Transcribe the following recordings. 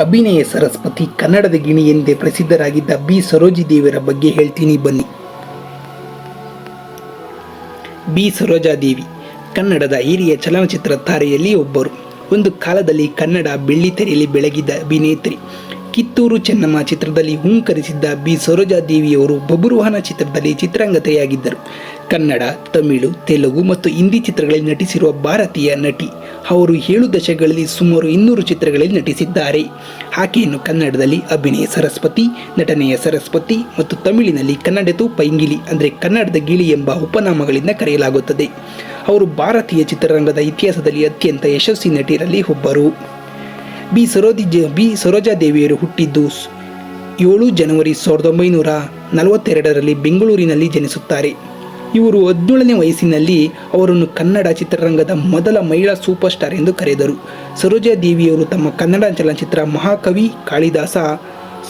ಅಭಿನಯ ಸರಸ್ವತಿ ಕನ್ನಡದ ಗಿಣಿ ಎಂದೇ ಪ್ರಸಿದ್ಧರಾಗಿದ್ದ ಬಿ. ಸರೋಜಿ ದೇವಿಯರ ಬಗ್ಗೆ ಹೇಳ್ತೀನಿ, ಬನ್ನಿ. ಬಿ. ಸರೋಜಾದೇವಿ ಕನ್ನಡದ ಹಿರಿಯ ಚಲನಚಿತ್ರ ತಾರೆಯಲ್ಲಿ ಒಬ್ಬರು. ಒಂದು ಕಾಲದಲ್ಲಿ ಕನ್ನಡ ಬೆಳ್ಳಿತೆರೆಯಲ್ಲಿ ಬೆಳಗಿದ ಅಭಿನೇತ್ರಿ. ಕಿತ್ತೂರು ಚೆನ್ನಮ್ಮ ಚಿತ್ರದಲ್ಲಿ ಹುಂಕರಿಸಿದ್ದ ಬಿ. ಸರೋಜಾದೇವಿಯವರು ಬಬುರುವಾಹನ ಚಿತ್ರದಲ್ಲಿ ಚಿತ್ರಾಂಗತೆಯಾಗಿದ್ದರು. ಕನ್ನಡ, ತಮಿಳು, ತೆಲುಗು ಮತ್ತು ಹಿಂದಿ ಚಿತ್ರಗಳಲ್ಲಿ ನಟಿಸಿರುವ ಭಾರತೀಯ ನಟಿ. ಅವರು ಏಳು ದಶಕಗಳಲ್ಲಿ ಸುಮಾರು ಇನ್ನೂರು ಚಿತ್ರಗಳಲ್ಲಿ ನಟಿಸಿದ್ದಾರೆ. ಆಕೆಯನ್ನು ಕನ್ನಡದಲ್ಲಿ ಅಭಿನಯ ಸರಸ್ವತಿ, ನಟನೆಯ ಸರಸ್ವತಿ ಮತ್ತು ತಮಿಳಿನಲ್ಲಿ ಕನ್ನಡತು ಪೈಂಗಿಲಿ ಅಂದರೆ ಕನ್ನಡದ ಗಿಳಿ ಎಂಬ ಉಪನಾಮಗಳಿಂದ ಕರೆಯಲಾಗುತ್ತದೆ. ಅವರು ಭಾರತೀಯ ಚಿತ್ರರಂಗದ ಇತಿಹಾಸದಲ್ಲಿ ಅತ್ಯಂತ ಯಶಸ್ವಿ ನಟಿಯರಲ್ಲಿ ಒಬ್ಬರು. ಬಿ ಸರೋಜಿ ಬಿ ಸರೋಜಾದೇವಿಯರು ಹುಟ್ಟಿದ್ದು ಏಳು ಜನವರಿ ಸಾವಿರದ ಒಂಬೈನೂರ ನಲವತ್ತೆರಡರಲ್ಲಿ ಬೆಂಗಳೂರಿನಲ್ಲಿ ಜನಿಸುತ್ತಾರೆ. ಇವರು ಹದಿನೇಳನೇ ವಯಸ್ಸಿನಲ್ಲಿ ಅವರನ್ನು ಕನ್ನಡ ಚಿತ್ರರಂಗದ ಮೊದಲ ಮಹಿಳಾ ಸೂಪರ್ ಸ್ಟಾರ್ ಎಂದು ಕರೆದರು. ಸರೋಜಾದೇವಿಯವರು ತಮ್ಮ ಕನ್ನಡ ಚಲನಚಿತ್ರ ಮಹಾಕವಿ ಕಾಳಿದಾಸ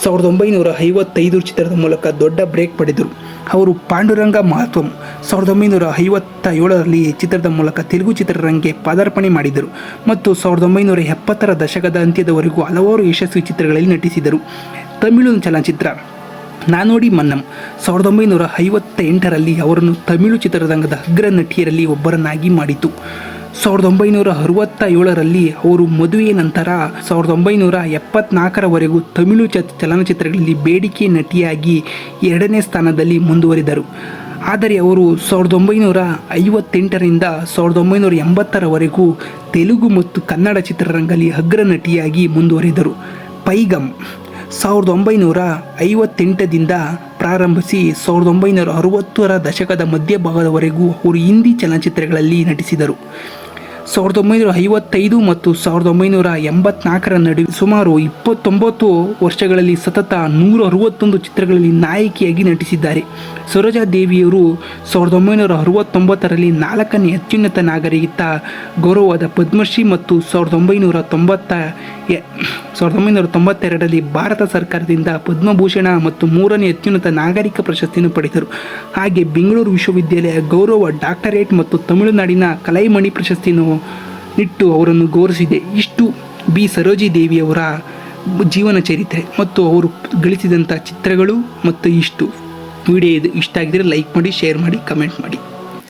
ಸಾವಿರದ ಒಂಬೈನೂರ ಐವತ್ತೈದು ಚಿತ್ರದ ಮೂಲಕ ದೊಡ್ಡ ಬ್ರೇಕ್ ಪಡೆದರು. ಅವರು ಪಾಂಡುರಂಗ ಮಹತ್ವಂ. ಸಾವಿರದ ಒಂಬೈನೂರ ಐವತ್ತ ಏಳರಲ್ಲಿ ಚಿತ್ರದ ಮೂಲಕ ತೆಲುಗು ಚಿತ್ರರಂಗಕ್ಕೆ ಪಾದಾರ್ಪಣೆ ಮಾಡಿದರು ಮತ್ತು ಸಾವಿರದ ಒಂಬೈನೂರ ಎಪ್ಪತ್ತರ ದಶಕದ ಅಂತ್ಯದವರೆಗೂ ಹಲವಾರು ಯಶಸ್ವಿ ಚಿತ್ರಗಳಲ್ಲಿ ನಟಿಸಿದರು. ತಮಿಳು ಚಲನಚಿತ್ರ ನಾನೋಡಿ ಮನ್ನಂ. ಸಾವಿರದ ಒಂಬೈನೂರ ಐವತ್ತ ಎಂಟರಲ್ಲಿ ಅವರನ್ನು ತಮಿಳು ಚಿತ್ರರಂಗದ ಅಗ್ರ ನಟಿಯರಲ್ಲಿ ಒಬ್ಬರನ್ನಾಗಿ ಮಾಡಿತು. ಸಾವಿರದ ಒಂಬೈನೂರ ಅರವತ್ತ ಏಳರಲ್ಲಿ ಅವರು ಮದುವೆಯ ನಂತರ ಸಾವಿರದ ಒಂಬೈನೂರ ಎಪ್ಪತ್ನಾಲ್ಕರವರೆಗೂ ತಮಿಳು ಚಲನಚಿತ್ರಗಳಲ್ಲಿ ಬೇಡಿಕೆ ನಟಿಯಾಗಿ ಎರಡನೇ ಸ್ಥಾನದಲ್ಲಿ ಮುಂದುವರಿದರು. ಆದರೆ ಅವರು ಸಾವಿರದ ಒಂಬೈನೂರ ಐವತ್ತೆಂಟರಿಂದ ಸಾವಿರದ ಒಂಬೈನೂರ ಎಂಬತ್ತರವರೆಗೂ ತೆಲುಗು ಮತ್ತು ಕನ್ನಡ ಚಿತ್ರರಂಗದಲ್ಲಿ ಅಗ್ರ ನಟಿಯಾಗಿ ಮುಂದುವರಿದರು. ಪೈಗಮ್ ಸಾವಿರದ ಒಂಬೈನೂರ ಐವತ್ತೆಂಟದಿಂದ ಪ್ರಾರಂಭಿಸಿ ಸಾವಿರದ ಒಂಬೈನೂರ ಅರವತ್ತರ ದಶಕದ ಮಧ್ಯಭಾಗದವರೆಗೂ ಅವರು ಹಿಂದಿ ಚಲನಚಿತ್ರಗಳಲ್ಲಿ ನಟಿಸಿದರು. ಸಾವಿರದ ಒಂಬೈನೂರ ಐವತ್ತೈದು ಮತ್ತು ಸಾವಿರದ ಒಂಬೈನೂರ ಎಂಬತ್ನಾಲ್ಕರ ನಡುವೆ ಸುಮಾರು ಇಪ್ಪತ್ತೊಂಬತ್ತು ವರ್ಷಗಳಲ್ಲಿ ಸತತ ನೂರ ಅರವತ್ತೊಂದು ಚಿತ್ರಗಳಲ್ಲಿ ನಾಯಕಿಯಾಗಿ ನಟಿಸಿದ್ದಾರೆ. ಸರೋಜಾ ದೇವಿಯವರು ಸಾವಿರದ ಒಂಬೈನೂರ ಅರವತ್ತೊಂಬತ್ತರಲ್ಲಿ ನಾಲ್ಕನೇ ಅತ್ಯುನ್ನತ ನಾಗರಿಕತ ಗೌರವದ ಪದ್ಮಶ್ರೀ ಮತ್ತು ಸಾವಿರದ ಒಂಬೈನೂರ ತೊಂಬತ್ತ ಸಾವಿರದ ಒಂಬೈನೂರ ತೊಂಬತ್ತೆರಡರಲ್ಲಿ ಭಾರತ ಸರ್ಕಾರದಿಂದ ಪದ್ಮಭೂಷಣ ಮತ್ತು ಮೂರನೇ ಅತ್ಯುನ್ನತ ನಾಗರಿಕ ಪ್ರಶಸ್ತಿಯನ್ನು ಪಡೆದರು. ಹಾಗೆ ಬೆಂಗಳೂರು ವಿಶ್ವವಿದ್ಯಾಲಯ ಗೌರವ ಡಾಕ್ಟರೇಟ್ ಮತ್ತು ತಮಿಳುನಾಡಿನ ಕಲೈಮಣಿ ಪ್ರಶಸ್ತಿಯನ್ನು ನಿಟ್ಟು ಅವರನ್ನು ಗೌರವಿಸಿದೆ. ಇಷ್ಟು ಬಿ. ಸರೋಜಿ ದೇವಿಯವರ ಜೀವನ ಚರಿತ್ರೆ ಮತ್ತು ಅವರು ಗಳಿಸಿದಂಥ ಚಿತ್ರಗಳು ಮತ್ತು ಇಷ್ಟು ವಿಡಿಯೋ ಇದು ಇಷ್ಟ ಆಗಿದ್ದರೆ ಲೈಕ್ ಮಾಡಿ, ಶೇರ್ ಮಾಡಿ, ಕಮೆಂಟ್ ಮಾಡಿ.